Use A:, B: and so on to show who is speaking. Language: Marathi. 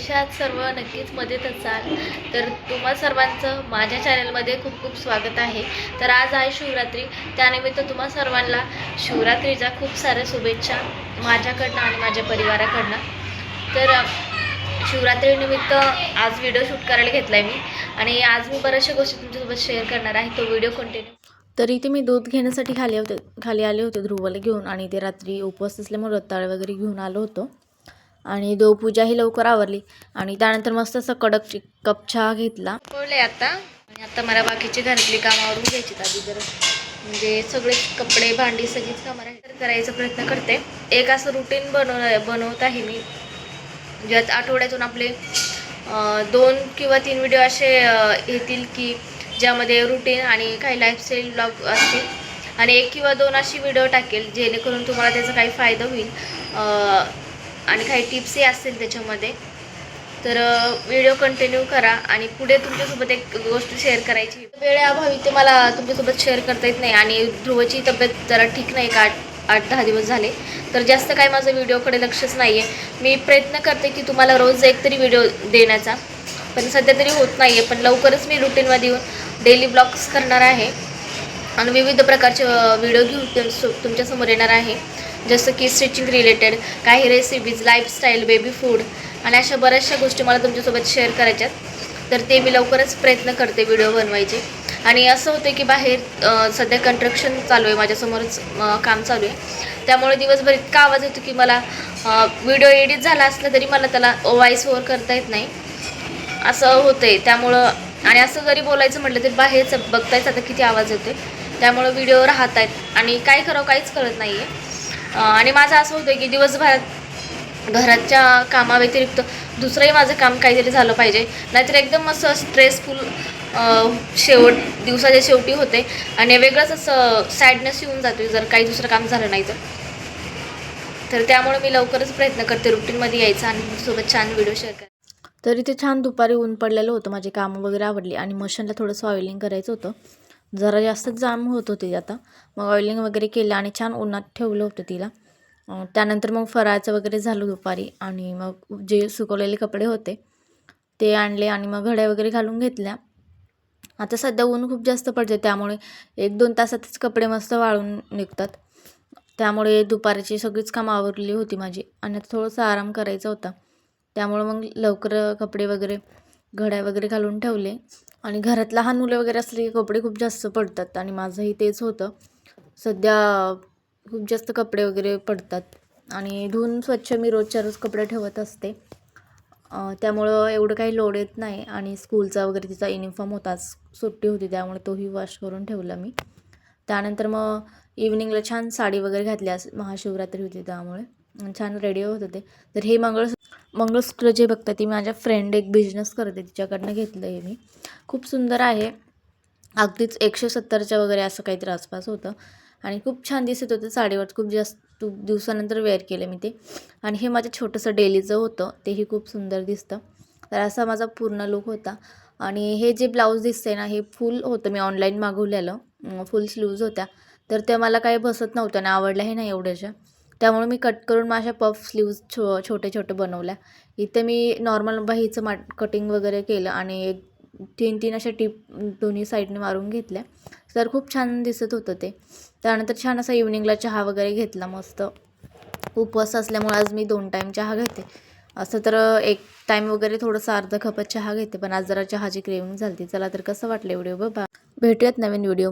A: सर्व नक्कीच मजेत असाल. तर तुम्हा सर्वांचं माझ्या चॅनलमध्ये खूप खूप स्वागत आहे. तर आज आहे शिवरात्री. त्यानिमित्त तुम्हा सर्वांना शिवरात्रीच्या खूप साऱ्या शुभेच्छा माझ्याकडनं आणि माझ्या परिवाराकडनं. तर शिवरात्रीनिमित्त आज व्हिडिओ शूट करायला घेतला आहे मी. आणि आज मी बऱ्याचशा गोष्टी तुमच्यासोबत शेअर करणार आहे. तो व्हिडिओ कंटिन्यू
B: तर इथे मी दूध घेण्यासाठी खाली होते खाली आले होते ध्रुवाला घेऊन. आणि ते रात्री उपवास असल्यामुळे रताळ वगैरे घेऊन आलो होतो. आणि देवपूजाही लवकर आवरली. आणि त्यानंतर मस्त असं कडक कप चहा घेतला.
A: बोलले आता. आणि आता मला बाकीची घरातली कामावरून घ्यायची आधी. जर म्हणजे सगळे कपडे भांडी सगळीच कामं करायचा प्रयत्न करते. एक असं रुटीन बनव बनवत आहे मी. म्हणजे ज्यात आठवड्यातून आपले दोन किंवा तीन व्हिडिओ असे येतील की ज्यामध्ये रुटीन आणि काही लाईफस्टाईल ब्लॉग असतील. आणि एक किंवा दोन अशी व्हिडिओ टाकेल जेणेकरून तुम्हाला त्याचा काही फायदा होईल. आणि काही टिप्सही असतील त्याच्यामध्ये तर व्हिडिओ कंटिन्यू करा आणि पुढे तुमच्यासोबत एक गोष्ट शेअर करायची. वेळेअभावी ते मला तुमच्यासोबत शेअर करता येत नाही आणि ध्रुवची तब्येत जरा ठीक नाही का आठ आठ दहा दिवस झाले. तर जास्त काय माझं व्हिडिओकडे लक्षच नाही आहे मी प्रयत्न करते की तुम्हाला रोज एक तरी व्हिडिओ देण्याचा. पण सध्या तरी होत नाही आहे पण लवकरच मी रुटीनमध्ये येऊन डेली ब्लॉग्स करणार आहे. आणि विविध प्रकारचे व्हिडिओ घेऊन तुम- सो- तुमच्यासमोर येणार आहे. जसं की स्टिचिंग रिलेटेड काही रेसिपीज लाईफस्टाईल बेबी फूड आणि अशा बऱ्याचशा गोष्टी मला तुमच्यासोबत शेअर करायच्यात तर ते मी लवकरच प्रयत्न करते व्हिडिओ बनवायचे. आणि असं होतं की बाहेर सध्या कंस्ट्रक्शन चालू आहे माझ्यासमोरच काम चालू आहे. त्यामुळे दिवसभर इतका आवाज येतो की मला व्हिडिओ एडिट झाला असला तरी मला त्याला वॉईस ओवर करता येत नाही. असं होतं आहे त्यामुळं आणि असं जरी बोलायचं म्हटलं तरी बाहेरचं बघतायच आता किती आवाज येतोय. त्यामुळं व्हिडिओ राहत आहेत आणि काय करावं काहीच कळत नाही आहे आणि माझं असं होतं की दिवसभरात घराच्या कामाव्यतिरिक्त दुसरंही माझं काम काहीतरी झालं पाहिजे. नाहीतर एकदम असं स्ट्रेसफुल शेवट दिवसाच्या शेवटी होते. आणि वेगळंच असं सॅडनेस येऊन जातो जर काही दुसरं काम झालं नाही तर. तर त्यामुळे मी लवकरच प्रयत्न करते रुटीनमध्ये यायचा आणि तुमच्यासोबत छान व्हिडिओ शेअर करायचा
B: तर इथे छान दुपारी ऊन पडलेलं होतं माझे कामं वगैरे आवडली आणि मशीनला थोडंसं ऑइलिंग करायचं होतं. जरा जास्तच जाम होत होती आता. मग ऑइलिंग वगैरे केलं आणि छान उन्हात ठेवलं होतं तिला. त्यानंतर मग फराळाचं वगैरे झालं दुपारी आणि मग जे सुकवलेले कपडे होते ते आणले आणि मग घड्या वगैरे घालून घेतल्या. आता सध्या ऊन खूप जास्त पडते त्यामुळे एक दोन तासातच कपडे मस्त वाळून निघतात. त्यामुळे दुपारची सगळीच कामं आवरली होती माझी आणि आता थोडंसं आराम करायचा होता. त्यामुळे मग लवकर कपडे वगैरे घड्या वगैरे घालून ठेवले. आणि घरात लहान मुलं वगैरे असले की कपडे खूप जास्त पडतात. आणि माझंही तेच होतं. सध्या खूप जास्त कपडे वगैरे पडतात. आणि धुवून स्वच्छ मी रोजच्या रोज कपडे ठेवत असते. त्यामुळं एवढं काही लोड येत नाही. आणि स्कूलचा वगैरे तिचा युनिफॉर्म होताच सुट्टी होती त्यामुळे तोही वॉश करून ठेवला मी. त्यानंतर मग इव्हनिंगला छान साडी वगैरे घातली. महाशिवरात्री होती त्यामुळे. छान रेडी होत होते. तर हे मंगळ मंगळसूत्र जे बघता ती माझ्या फ्रेंड एक बिझनेस करते. तिच्याकडनं घेतलं आहे मी. खूप सुंदर आहे. अगदीच एकशे सत्तरच्या वगैरे असं काहीतरी आसपास होतं. आणि खूप छान दिसत होतं. साडीवर खूप जास्त खूप दिवसानंतर वेअर केलं मी ते. आणि हे माझं छोटंसं डेलीचं होतं. तेही खूप सुंदर दिसतं. तर असा माझा पूर्ण लुक होता. आणि हे जे ब्लाऊज दिसतंय ना हे फुल होतं. मी ऑनलाईन मागवलेलं. फुल स्लीव्ज होत्या. तर त्या मला काही बसत नव्हत्या आणि आवडल्याही नाही एवढ्याशा. त्यामुळे मी कट करून माझ्या पफ स्लीव्ज छो छोटे छोटे बनवल्या. इथे मी नॉर्मल बाहीचं मा कटिंग वगैरे केलं आणि एक तीन तीन अशा टीप दोन्ही साईडने मारून घेतल्या. तर खूप छान दिसत होतं ते. त्यानंतर छान असा इव्हनिंगला चहा वगैरे घेतला मस्त. उपवास असल्यामुळे आज मी दोन टाईम चहा घेते. असं तर एक टाईम वगैरे थोडंसं अर्ध खपत चहा घेते पण आज जरा चहाची क्रेविंग झाली चला तर कसं वाटलं व्हिडिओ बाबा भेटूयात नवीन व्हिडिओ